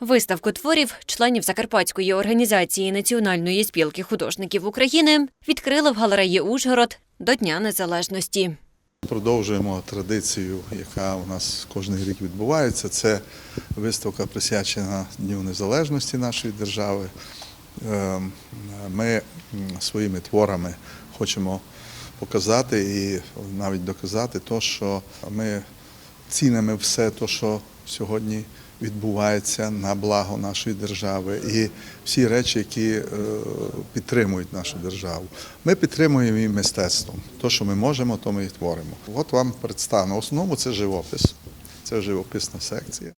Виставку творів членів Закарпатської організації Національної спілки художників України відкрили в галереї Ужгород до Дня Незалежності. Продовжуємо традицію, яка у нас кожен рік відбувається. Це виставка присвячена Дню Незалежності нашої держави. Ем, Ми своїми творами хочемо показати і навіть доказати те, що ми цінимо все те, що сьогодні відбувається на благо нашої держави, і всі речі, які е, підтримують нашу державу. Ми підтримуємо її мистецтвом. То, що ми можемо, то ми і творимо. От вам представлено. В основному це живопис. Це живописна секція.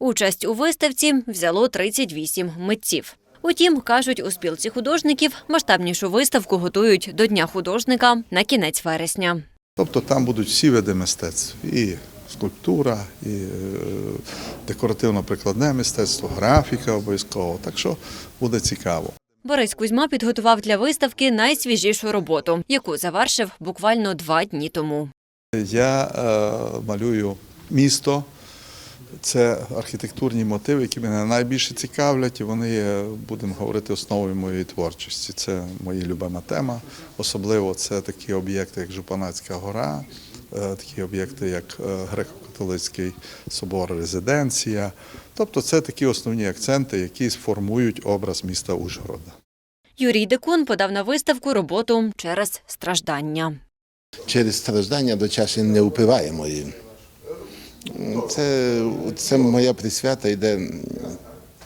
Участь у виставці взяло 38 митців. Утім, кажуть, у спілці художників масштабнішу виставку готують до Дня художника на кінець вересня. Тобто там будуть всі види мистецтв. І скульптура, і е, декоративно-прикладне мистецтво, графіка обов'язково. Так що буде цікаво. Борис Кузьма підготував для виставки найсвіжішу роботу, яку завершив буквально два дні тому. Я е, малюю місто. Це архітектурні мотиви, які мене найбільше цікавлять, і вони є, будемо говорити, основою моєї творчості. Це моя любима тема. Особливо це такі об'єкти, як Жупанацька гора, такі об'єкти, як е, греко-католицький собор Резиденція. Тобто це такі основні акценти, які сформують образ міста Ужгорода. Юрій Декун подав на виставку роботу через страждання. через страждання до чаші не впиваємо. Це, це моя присвята йде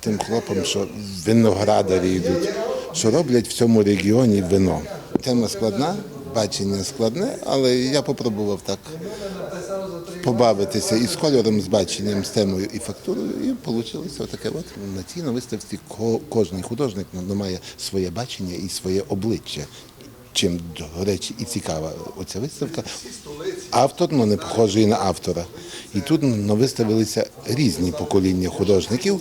тим хлопам, що виноградарі йдуть, що роблять в цьому регіоні вино. Тема складна, бачення складне, але я попробував так побавитися і з кольором, з баченням, з темою і фактурою, і вийшло таке. От на цій на виставці ко- кожний художник має своє бачення і своє обличчя. Чим, до речі, і цікава оця виставка. Автор ну, не похожий на автора. І тут ну, виставилися різні покоління художників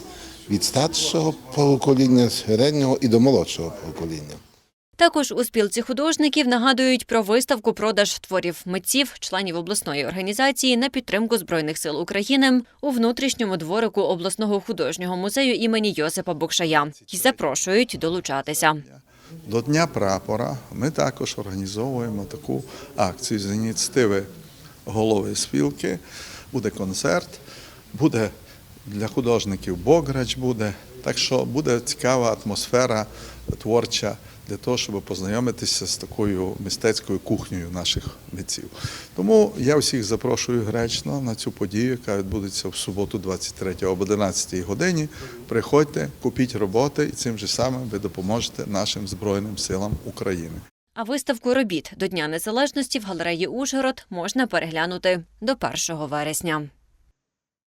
від старшого покоління, середнього і до молодшого покоління. Також у спілці художників нагадують про виставку продаж творів митців, членів обласної організації на підтримку збройних сил України у внутрішньому дворику обласного художнього музею імені Йосипа Букшая і запрошують долучатися. До Дня прапора ми також організовуємо таку акцію з ініціативи голови спілки. Буде концерт, буде для художників Бограч буде. Так що буде цікава атмосфера творча для того, щоб познайомитися з такою мистецькою кухнею наших митців. Тому я всіх запрошую гречно на цю подію, яка відбудеться в суботу, 23 об 11 годині. Приходьте, купіть роботи, і цим же самим ви допоможете нашим Збройним силам України. А виставку робіт до Дня Незалежності в галереї Ужгород можна переглянути до 1 вересня.